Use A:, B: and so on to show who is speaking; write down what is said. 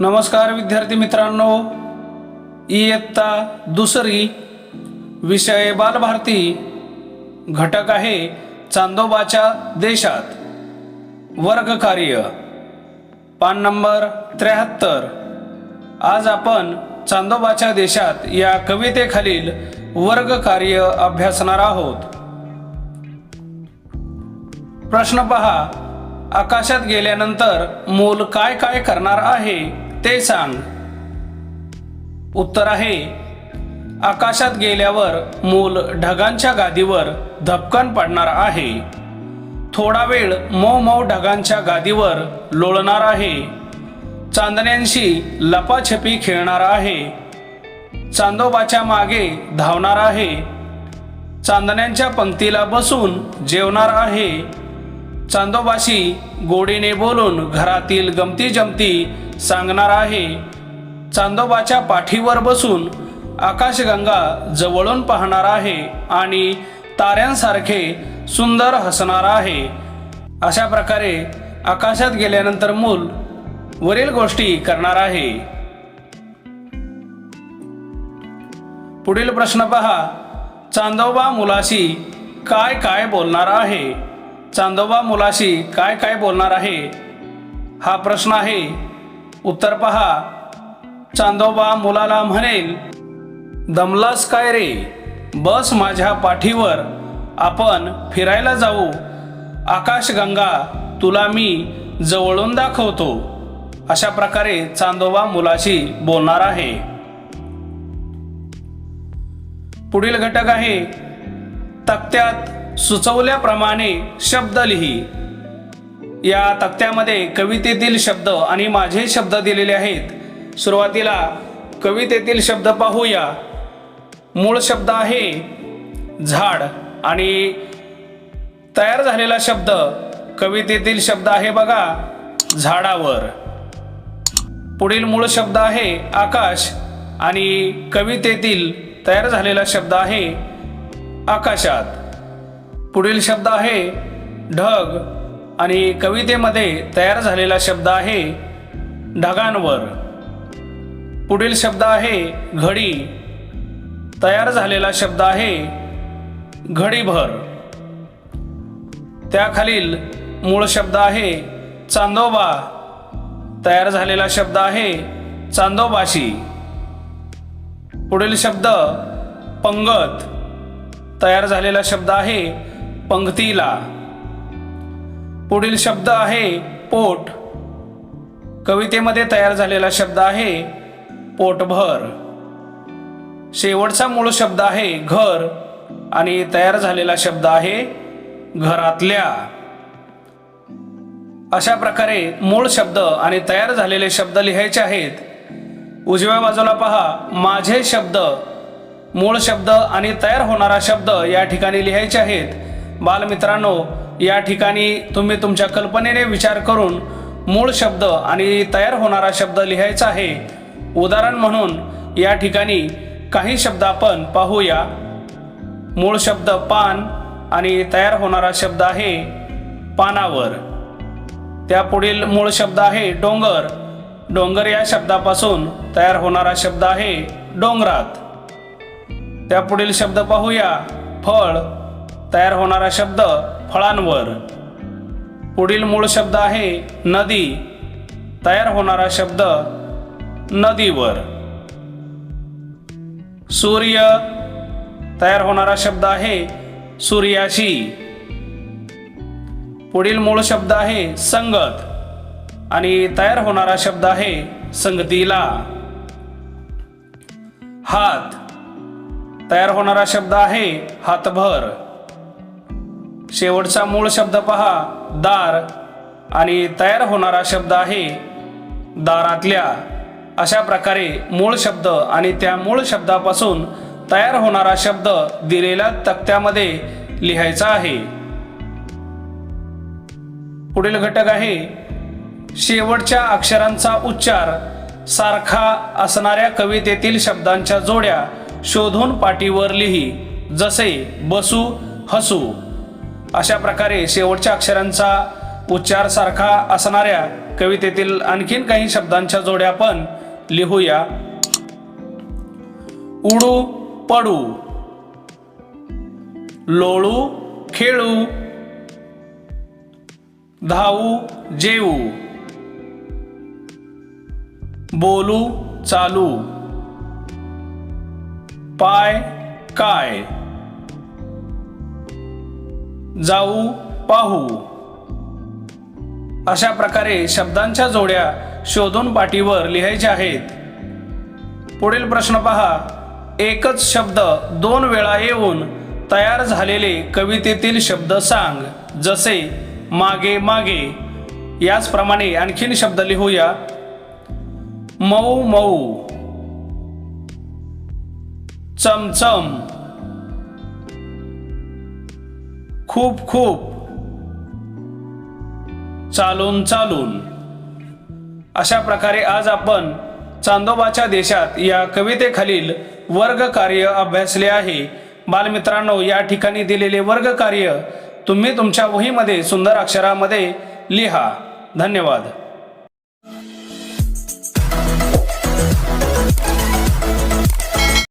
A: नमस्कार विद्यार्थी मित्रांनो. इयत्ता दुसरी विषय बालभारती घटक आहे चांदोबाच्या देशात. वर्ग कार्य. पान नंबर त्र्याहत्तर. आज आपण चांदोबाच्या देशात या कवितेखालील वर्ग कार्य अभ्यासणार आहोत. प्रश्न पहा. आकाशात गेल्यानंतर मूल काय काय करणार आहे? ते सांग. उत्तर आहे आकाशात गेल्यावर मूल ढगांच्या गादीवर धपकन पडणार आहे. थोडा वेळ मऊ मऊ ढगांच्या गादीवर लोळणार आहे. चांदण्यांशी लपाछपी खेळणार आहे. चांदोबाच्या मागे धावणार आहे. चांदण्यांच्या पंक्तीला बसून जेवणार आहे. चांदोबाशी गोडीने बोलून घरातील गमती जमती सांगणार आहे. चांदोबाच्या पाठीवर बसून आकाशगंगा जवळून पाहणार आहे आणि ताऱ्यांसारखे सुंदर हसणार आहे. अशा प्रकारे आकाशात गेल्यानंतर मूल वरील गोष्टी करणार आहे. पुढील प्रश्न पहा. चांदोबा मुलाशी काय काय बोलणार आहे? चांदोबा मुलाशी काय काय बोलणार आहे? हा प्रश्न आहे. उत्तर पहा. चांदोबा मुलाला म्हणेल दमलास काय रे? बस माझ्या पाठीवर. आपण फिरायला जाऊ. आकाशगंगा तुला मी जवळून दाखवतो. अशा प्रकारे चांदोबा मुलाशी बोलणार आहे. पुढील घटक आहे तक्त्यात सुचवल्याप्रमाणे शब्द लिही. या तक्त्यामध्ये कवितेतील शब्द आणि माझे शब्द दिलेले आहेत. सुरुवातीला कवितेतील शब्द पाहूया. मूळ शब्द आहे झाड आणि तयार झालेला शब्द कवितेतील शब्द आहे बघा झाडावर. पुढील मूळ शब्द आहे आकाश आणि कवितेतील तयार झालेला शब्द आहे आकाशात. पुढील शब्द आहे ढग आणि कवितेमध्ये तयार झालेला शब्द आहे ढगांवर. पुढील शब्द आहे घडी. तयार झालेला शब्द आहे घडीभर. त्याखालील मूळ शब्द आहे चांदोबा. तयार झालेला शब्द आहे चांदोबाशी. पुढील शब्द पंगत. तयार झालेला शब्द आहे पंगतीला. पुढील शब्द आहे पोट. कवितेमध्ये तयार झालेला शब्द आहे पोटभर. शेवटचा मूळ शब्द आहे घर आणि तयार झालेला शब्द आहे घरातल्या. अशा प्रकारे मूळ शब्द आणि तयार झालेले शब्द लिहायचे आहेत. उजव्या बाजूला पहा माझे शब्द. मूळ शब्द आणि तयार होणारा शब्द या ठिकाणी लिहायचे आहेत. बालमित्रांनो या ठिकाणी तुम्ही तुमच्या कल्पनेने विचार करून मूळ शब्द आणि तयार होणारा शब्द लिहायचा आहे. उदाहरण म्हणून या ठिकाणी काही शब्द आपण पाहूया. मूळ शब्द पान आणि तयार होणारा शब्द आहे पानावर. त्यापुढील मूळ शब्द आहे डोंगर. डोंगर या शब्दापासून तयार होणारा शब्द आहे डोंगरात. त्यापुढील शब्द पाहूया. फळ. तयार होणारा शब्द फळांवर. पुढील मूळ शब्द आहे नदी. तयार होणारा शब्द नदीवर. सूर्य. तयार होणारा शब्द आहे सूर्याशी. पुढील मूळ शब्द आहे संगत. आणि तयार होणारा शब्द आहे संगतीला. हात. तयार होणारा शब्द आहे हातभर. शेवटचा मूळ शब्द पहा. दार. आणि तयार होणारा शब्द आहे दारातल्या. अशा प्रकारे मूळ शब्द आणि त्या मूळ शब्दापासून तयार होणारा शब्द दिलेल्या तक्त्यामध्ये लिहायचा आहे. पुढील घटक आहे. शेवटच्या अक्षरांचा उच्चार सारखा असणाऱ्या कवितेतील शब्दांच्या जोड्या शोधून पाटीवर लिही. जसे बसू हसू. अशा प्रकारे शेवटच्या अक्षरांचा उच्चार सारखा असणाऱ्या कवितेतील आणखीन काही शब्दांच्या जोड्या आपण लिहूया. उडू पडू. लोळू खेळू. धावू जेवू बोलू चालू. पाय काय. जाऊ पाहू. अशा प्रकारे शब्दांच्या जोड्या शोधून पाटीवर लिहायच्या आहेत. पुढील प्रश्न पहा. एकच शब्द दोन वेळा येऊन तयार झालेले कवितेतील शब्द सांग जसे मागे मागे. याचप्रमाणे आणखीन शब्द लिहूया. मऊ मऊ. चमचम. खूप खूप. चालून चालून. अशा प्रकारे आज आपण चांदोबाच्या देशात या कवितेखालील वर्ग कार्य अभ्यासले आहे. बालमित्रांनो या ठिकाणी दिलेले वर्ग कार्य तुम्ही तुमच्या वहीमध्ये सुंदर अक्षरामध्ये लिहा. धन्यवाद.